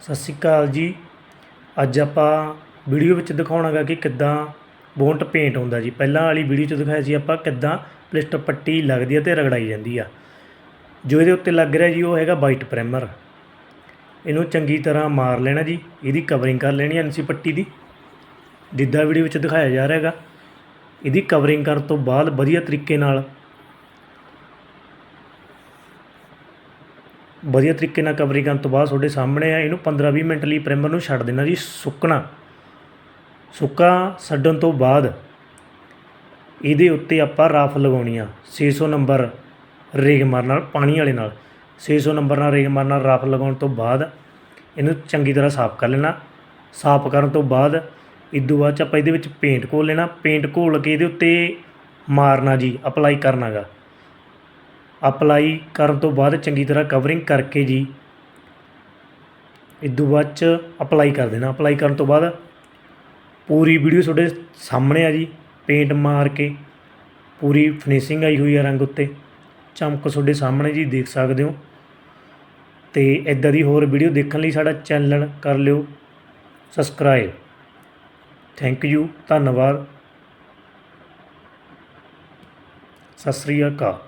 ਸਤਿ ਸ਼੍ਰੀ ਅਕਾਲ ਜੀ। ਅੱਜ ਆਪਾਂ ਵੀਡੀਓ ਵਿੱਚ ਦਿਖਾਉਣਾਗਾ ਕਿ ਕਿੱਦਾਂ ਬੋਂਟ ਪੇਂਟ ਹੁੰਦਾ ਜੀ। ਪਹਿਲਾਂ ਵਾਲੀ ਵੀਡੀਓ 'ਚ ਦਿਖਾਇਆ ਸੀ ਆਪਾਂ ਕਿੱਦਾਂ ਪਲਿਸਟਰ ਪੱਟੀ ਲੱਗਦੀ ਹੈ ਤੇ ਰਗੜਾਈ ਜਾਂਦੀ ਆ। ਜੋ ਇਹਦੇ ਉੱਤੇ ਲੱਗ ਰਿਹਾ ਜੀ, ਉਹ ਹੈਗਾ ਵਾਈਟ ਪ੍ਰਾਈਮਰ ਇਹਨੂੰ ਚੰਗੀ ਤਰ੍ਹਾਂ ਮਾਰ ਲੈਣਾ ਜੀ। ਇਹਦੀ ਕਵਰਿੰਗ ਕਰ ਲੈਣੀ ਐਨਸੀ ਪੱਟੀ ਦੀ। ਜਿੱਦਾਂ ਵੀਡੀਓ ਵਿੱਚ ਦਿਖਾਇਆ ਜਾ ਰਿਹਾ ਹੈਗਾ। ਇਹਦੀ ਕਵਰਿੰਗ ਕਰਨ ਤੋਂ ਬਾਅਦ ਵਧੀਆ ਤਰੀਕੇ ਨਾਲ ਵਧੀਆ ਤਰੀਕੇ ਨਾਲ ਕਵਰੀ ਕਰਨ ਤੋਂ ਬਾਅਦ ਤੁਹਾਡੇ ਸਾਹਮਣੇ ਆ, ਇਹਨੂੰ 15-20 ਮਿੰਟ ਲਈ ਪ੍ਰਾਈਮਰ ਨੂੰ ਛੱਡ ਦੇਣਾ ਜੀ, ਸੁੱਕਣਾ। ਸੁੱਕਾ ਛੱਡਣ ਤੋਂ ਬਾਅਦ ਇਹਦੇ ਉੱਤੇ ਆਪਾਂ ਰਫ ਲਗਾਉਣੀ ਆ 600 ਨੰਬਰ ਰੇਗਮਾਰ ਨਾਲ ਪਾਣੀ ਵਾਲੇ ਨਾਲ। 600 ਨੰਬਰ ਨਾਲ ਰੇਗਮਾਰ ਨਾਲ ਰਫ ਲਗਾਉਣ ਤੋਂ ਬਾਅਦ ਇਹਨੂੰ ਚੰਗੀ ਤਰ੍ਹਾਂ ਸਾਫ਼ ਕਰ ਲੈਣਾ। ਸਾਫ਼ ਕਰਨ ਤੋਂ ਬਾਅਦ ਇਦੋਂ ਬਾਅਦ 'ਚ ਆਪਾਂ ਇਹਦੇ ਵਿੱਚ ਪੇਂਟ ਘੋਲ ਲੈਣਾ। ਪੇਂਟ ਘੋਲ ਕੇ ਇਹਦੇ ਉੱਤੇ ਮਾਰਨਾ ਜੀ ਅਪਲਾਈ ਕਰਨਾਗਾ। ਅਪਲਾਈ ਕਰਨ ਤੋਂ ਬਾਅਦ ਚੰਗੀ ਤਰ੍ਹਾਂ ਕਵਰਿੰਗ ਕਰਕੇ ਜੀ ਇਦੋਂ ਬਾਅਦ 'ਚ ਅਪਲਾਈ ਕਰ ਦੇਣਾ। ਅਪਲਾਈ ਕਰਨ ਤੋਂ ਬਾਅਦ ਪੂਰੀ ਵੀਡੀਓ ਤੁਹਾਡੇ ਸਾਹਮਣੇ ਆ ਜੀ ਪੇਂਟ ਮਾਰ ਕੇ, ਪੂਰੀ ਫਿਨਿਸ਼ਿੰਗ ਆਈ ਹੋਈ ਆ ਰੰਗ ਉੱਤੇ। ਚਮਕ ਤੁਹਾਡੇ ਸਾਹਮਣੇ ਜੀ, ਦੇਖ ਸਕਦੇ ਹੋ। ਤੇ ਇਦਾਂ ਦੀ ਹੋਰ ਵੀਡੀਓ ਦੇਖਣ ਲਈ ਸਾਡਾ ਚੈਨਲ ਕਰ ਲਿਓ ਸਬਸਕ੍ਰਾਈਬ ਥੈਂਕ ਯੂ ਧੰਨਵਾਦ। ਸਤਿ ਸ੍ਰੀ ਅਕਾਲ।